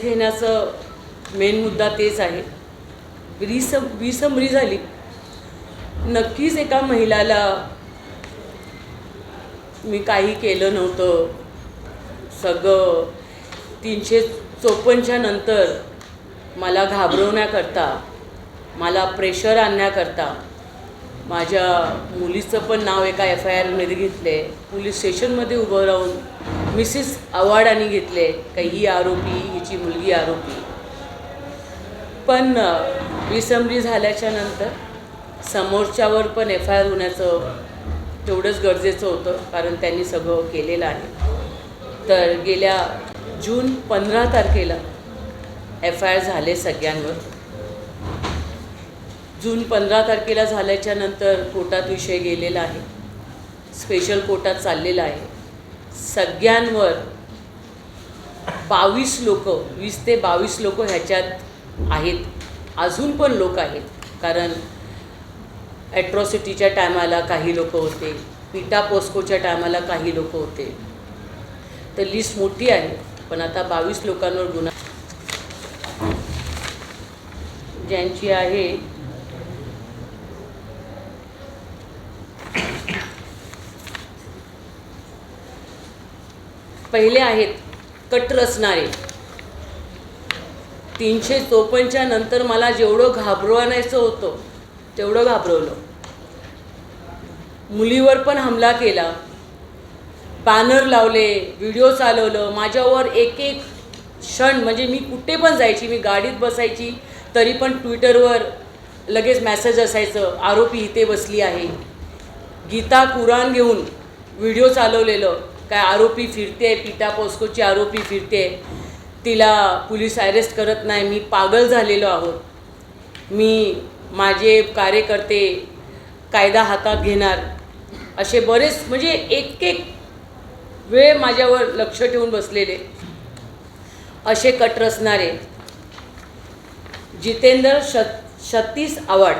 घेण्याचं मेन मुद्दा तेच आहे. रिस विसमरी झाली. नक्कीच एका महिलाला मी काही केलं नव्हतं. सगळं तीनशे चोपन्नच्या नंतर मला घाबरवण्याकरता मला प्रेशर आणण्याकरता माझ्या मुलीचं पण नाव एका एफ आय आरमध्ये घेतले पोलीस स्टेशनमध्ये उभं राहून मिसेस अवॉर्डाने घेतले का ही आरोपी हिची मुलगी आरोपी. पण विसंबरी झाल्याच्यानंतर समोरच्यावर पण एफ आय आर होण्याचं तेवढंच गरजेचं होतं कारण त्यांनी सगळं केलेलं आहे. तर गेल्या जून पंधरा तारखेला एफ आय आर झाले सगळ्यांवर. जून पंधरा तारखेला झाल्याच्यानंतर कोर्टात विषय गेलेला आहे. स्पेशल कोर्टात चाललेला आहे. सगळ्यांवर बावीस लोक वीस ते बावीस लोक ह्याच्यात आहेत. अजून पण लोक आहेत. कारण ॲट्रॉसिटीच्या टायमाला काही लोक होते. पिटा पोस्कोच्या टायमाला काही लोक होते. तर लिस्ट मोठी आहे. पण आता बावीस लोकांवर गुन्हा ज्यांची आहे पहिले आहेत कट रचणारे. तीनशे चोपन्नच्या नंतर मला जेवढं घाबरवायचं होतं तेवढं घाबरवलं. मुलीवर पण हमला केला. बॅनर लावले व्हिडिओ चालवलं. माझ्यावर एक एक क्षण म्हणजे मी कुठे पण जायची मी गाडीत बसायची तरी पण ट्विटरवर लगेच मॅसेज असायचं आरोपी इथे बसली आहे. गीता कुराण घेऊन व्हिडिओ चालवलेलं. काय आरोपी फिरते पिता पोस्कोची आरोपी फिरते तिला पोलीस अरेस्ट करत नाही. मी पागल झालेलो आहोत. मी माझे कार्यकर्ते कायदा हातात घेणार. असे बरेच म्हणजे एक एक वेळ माझ्यावर लक्ष ठेवून बसलेले. असे कट रचणारे. जितेंद्र श शतीस आवड